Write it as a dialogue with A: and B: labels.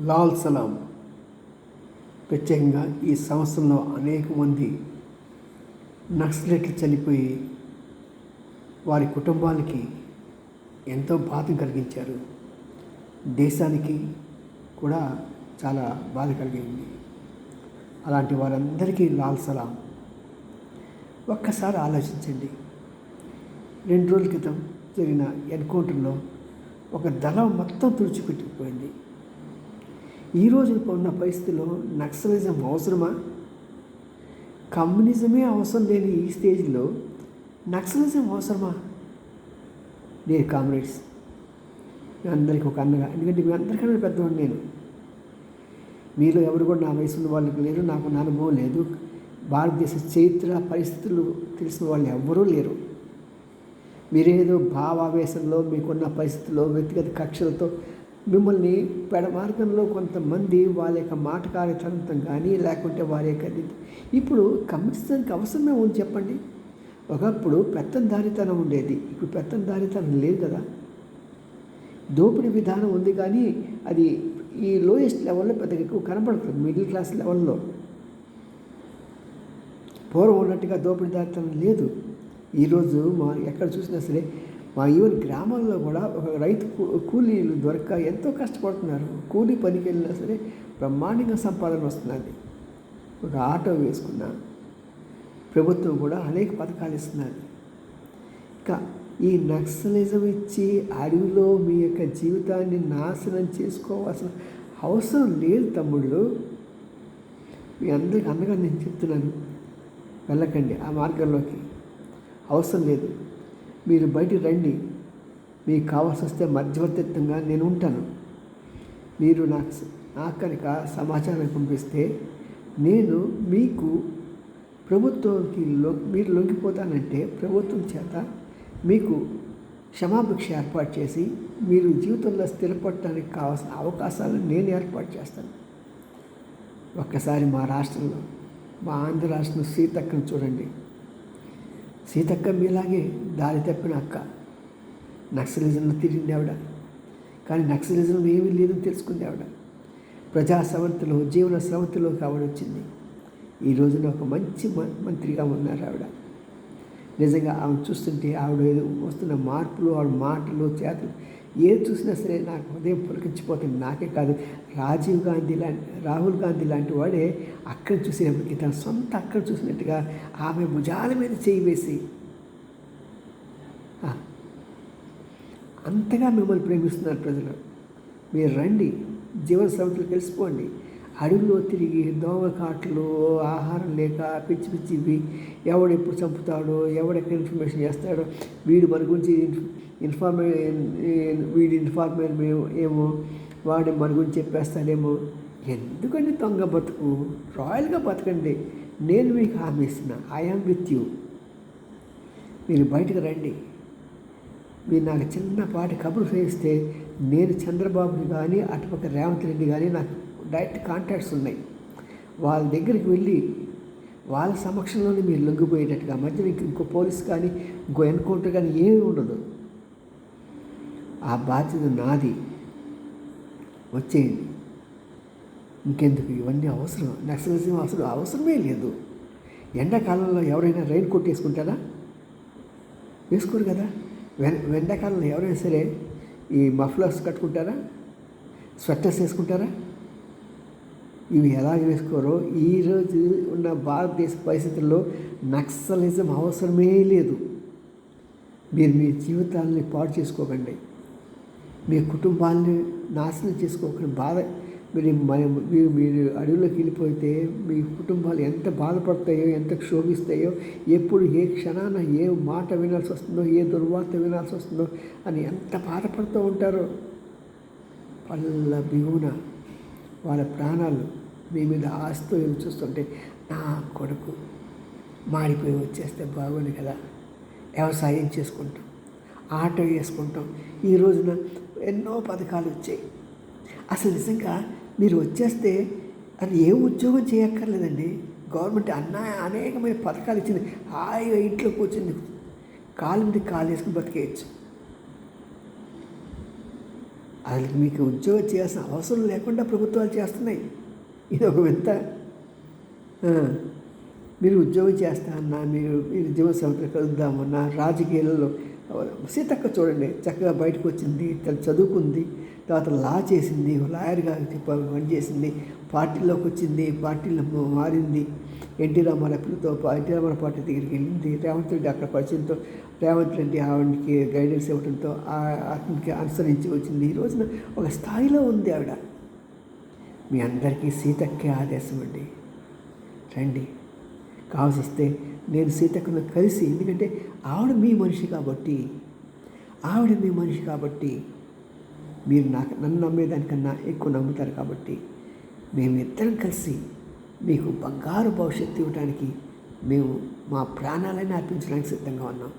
A: లాల్ సలాం. ప్రత్యేకంగా ఈ సంవత్సరంలో అనేక మంది నక్సలెట్లు చనిపోయి వారి కుటుంబానికి ఎంతో బాధ కలిగించారు. దేశానికి కూడా చాలా బాధ కలిగింది అలాంటి వారందరికీ లాల్ సలాం. ఒక్కసారి ఆలోచించండి. రెండు రోజుల క్రితం జరిగిన ఎన్కౌంటర్లో ఒక దళం మొత్తం తుడిచిపెట్టుకుపోయింది ఈ రోజు ఉన్న పరిస్థితిలో నక్సలిజం అవసరమా? కమ్యూనిజమే అవసరం లేని ఈ స్టేజ్లో నక్సలిజం అవసరమా? నేను కామ్రేడ్స్ మీ అందరికీ ఒక అన్నగా ఎందుకంటే మీ అందరికన్నా పెద్దవాడిని నేను. మీలో ఎవరు కూడా నా వయసు ఉన్న వాళ్ళకి లేరు నాకు నా అనుభవం లేదు. భారతదేశ చరిత్ర పరిస్థితులు తెలిసిన వాళ్ళు ఎవ్వరూ లేరు. మీరేదో భావావేశంలో మీకున్న పరిస్థితుల్లో వ్యక్తిగత కక్షలతో మిమ్మల్ని పెడ మార్గంలో కొంతమంది వాళ్ళ యొక్క మాటకారితనంతం కానీ లేకుంటే వారి యొక్క ఇప్పుడు కమ్యూనిస్టానికి అవసరమే ఉంది చెప్పండి. ఒకప్పుడు పెత్తందారితనం ఉండేది. ఇప్పుడు పెత్తందారితనం లేదు కదా. దోపిడీ విధానం ఉంది కానీ అది ఈ లోయెస్ట్ లెవెల్లో పెద్దగా ఎక్కువ కనపడుతుంది మిడిల్ క్లాస్ లెవెల్లో పూర్వం ఉన్నట్టుగా దోపిడీదారితనం లేదు. ఈరోజు మా ఎక్కడ చూసినా సరే మా ఈవెన్ గ్రామాల్లో కూడా ఒక రైతు కూ- కూలీలు దొరక్క ఎంతో కష్టపడుతున్నారు. కూలీ పనికి వెళ్ళినా సరే బ్రహ్మాండంగా సంపాదన వస్తున్నది ఒక ఆటో వేసుకున్నా ప్రభుత్వం కూడా అనేక పథకాలు ఇస్తున్నది ఇంకా ఈ నక్సలిజం ఇచ్చి అడవిలో మీ యొక్క జీవితాన్ని నాశనం చేసుకోవాల్సిన అవసరం లేదు తమ్ముళ్ళు. మీ అందరికీ అందగా నేను చెప్తున్నాను. వెళ్ళకండి ఆ మార్గంలోకి. అవసరం లేదు. మీరు బయటికి రండి. మీకు కావాల్సి వస్తే మధ్యవర్తిత్వంగా నేను ఉంటాను. మీరు నాకు నా కనుక సమాచారం పంపిస్తే నేను మీకు ప్రభుత్వంకి లో మీరు లొంగిపోతానంటే ప్రభుత్వం చేత మీకు క్షమాభిక్ష ఏర్పాటు చేసి మీరు జీవితంలో స్థిరపడటానికి కావాల్సిన అవకాశాలను నేను ఏర్పాటు చేస్తాను. ఒక్కసారి మా రాష్ట్రంలో మా ఆంధ్ర రాష్ట్రం సీతక్కను చూడండి. సీతక్క మీలాగే దారి తప్పిన అక్క. నక్సలిజంలో తిరిగింది ఆవిడ. కానీ నక్సలిజంలో ఏమీ లేదని తెలుసుకుంది ఆవిడ. ప్రజా సవంతలో జీవన సవంతలోకి ఆవిడ వచ్చింది. ఈ రోజున ఒక మంచి మంత్రిగా ఉన్నారు ఆవిడ. నిజంగా ఆమె చూస్తుంటే ఆవిడ వస్తున్న మార్పులు ఆవిడ మాటలు చేతలు ఏది చూసినా సరే నాకు హృదయం పులకించిపోతుంది. నాకే కాదు రాజీవ్ గాంధీ లాంటి రాహుల్ గాంధీ లాంటి వాడే అక్కడ చూసినప్పటికీ తన సొంత అక్కడ చూసినట్టుగా ఆమె భుజాల మీద చేయి వేసి అంతగా మిమ్మల్ని ప్రేమిస్తున్నారు ప్రజలు. మీరు రండి జీవన సంస్థలు కలిసిపోండి. అడవిలో తిరిగి దోమకాట్లు ఆహారం లేక పిచ్చి పిచ్చివి ఎవడెప్పుడు చంపుతాడో ఎవడెక్కడ ఇన్ఫర్మేషన్ చేస్తాడో వీడు మన గురించి ఇన్ఫార్మే వీడి ఇన్ఫార్మర్ ఏమో వాడి మన గురించి చెప్పేస్తాడేమో. ఎందుకండి దొంగ బతుకు? రాయల్గా బతకండి. నేను మీకు హామీ ఇస్తున్నా. I am with you. మీరు బయటకు రండి. మీరు నాకు చిన్నపాటి కబురు చేస్తే నేను చంద్రబాబుని కానీ అటుపక్క రేవంత్ రెడ్డి కానీ నాకు డైరెక్ట్ కాంటాక్ట్స్ ఉన్నాయి. వాళ్ళ దగ్గరికి వెళ్ళి వాళ్ళ సమక్షంలోనే మీరు లొంగిపోయేటట్టుగా మధ్యలో ఇంకో పోలీస్ కానీ ఇంకో ఎన్కౌంటర్ కానీ ఏమీ ఉండదు. ఆ బాధ్యత నాది. వచ్చేయండి. ఇంకెందుకు? ఇవన్నీ అవసరం. నక్సలిజం అసలు అవసరమే లేదు. ఎండాకాలంలో ఎవరైనా రైన్ కోట్ వేసుకుంటారా వేసుకోరు కదా. వెన్ ఎండాకాలంలో ఎవరైనా సరే ఈ మఫ్లర్స్ కట్టుకుంటారా? స్వెటర్స్ వేసుకుంటారా? ఇవి ఎలా వేసుకోరో ఈరోజు ఉన్న భారతదేశ పరిస్థితుల్లో నక్సలిజం అవసరమే లేదు. మీరు మీ జీవితాలని పాడు చేసుకోకండి. మీ కుటుంబాన్ని నాశనం చేసుకోకండి. బాధ మీరు మీరు మీరు అడవిలోకి వెళ్ళిపోతే మీ కుటుంబాలు ఎంత బాధపడతాయో ఎంత క్షోభిస్తాయో ఎప్పుడు ఏ క్షణాన ఏ మాట వినాల్సి వస్తుందో ఏ దుర్వార్త వినాల్సి వస్తుందో అని ఎంత బాధపడుతూ ఉంటారో. పళ్ళ బిగున వాళ్ళ ప్రాణాలు మీ మీద ఆస్తో ఎదురు చూస్తుంటే నా కొడుకు మాడిపోయి వచ్చేస్తే బాగుంది కదా. వ్యవసాయం చేసుకుంటాం ఆటో వేసుకుంటాం. ఈ రోజున ఎన్నో పథకాలు వచ్చాయి. అసలు నిజంగా మీరు వచ్చేస్తే అది ఏ ఉద్యోగం చేయక్కర్లేదండి. గవర్నమెంట్ అన్న అనేకమైన పథకాలు ఇచ్చింది. హాయిగా ఇంట్లో కూర్చుని కాలు మీద కాలు వేసుకుని బతికేయచ్చు. అసలు మీకు ఉద్యోగం చేయాల్సిన అవసరం లేకుండా ప్రభుత్వాలు చేస్తున్నాయి. ఇది ఒక వింత మీరు ఉద్యోగం చేస్తా అన్నా మీరు మీరు జీవన సంస్థలు కలుద్దామన్నా రాజకీయాలలో సీతక్క చూడండి చక్కగా బయటకు వచ్చింది తను చదువుకుంది తర్వాత లా చేసింది లాయర్గా చెప్ప- పనిచేసింది పార్టీలోకి వచ్చింది పార్టీలో మారింది. ఎన్టీ రామారావు పిల్లతో ఎన్టీ రామారావు పార్టీ దగ్గరికి వెళ్ళింది. రేవంత్ రెడ్డి అక్కడ పరిచయంతో రేవంత్ రెడ్డి ఆవిడకి గైడెన్స్ ఇవ్వడంతో ఆ- అతనికి అనుసరించి వచ్చింది. ఈ రోజున ఒక స్థాయిలో ఉంది ఆవిడ. మీ అందరికీ సీతక్కే ఆదేశం అండి. రండి. కావాల్సి వస్తే నేను సీతక్కను కలిసి ఎందుకంటే ఆవిడ మీ మనిషి కాబట్టి ఆవిడ మీ మనిషి కాబట్టి మీరు నాకు నన్ను నమ్మేదానికన్నా ఎక్కువ నమ్ముతారు కాబట్టి మేమిద్దరం కలిసి మీకు బంగారు భవిష్యత్తు ఇవ్వడానికి మేము మా ప్రాణాలైనా అర్పించడానికి సిద్ధంగా ఉన్నాం.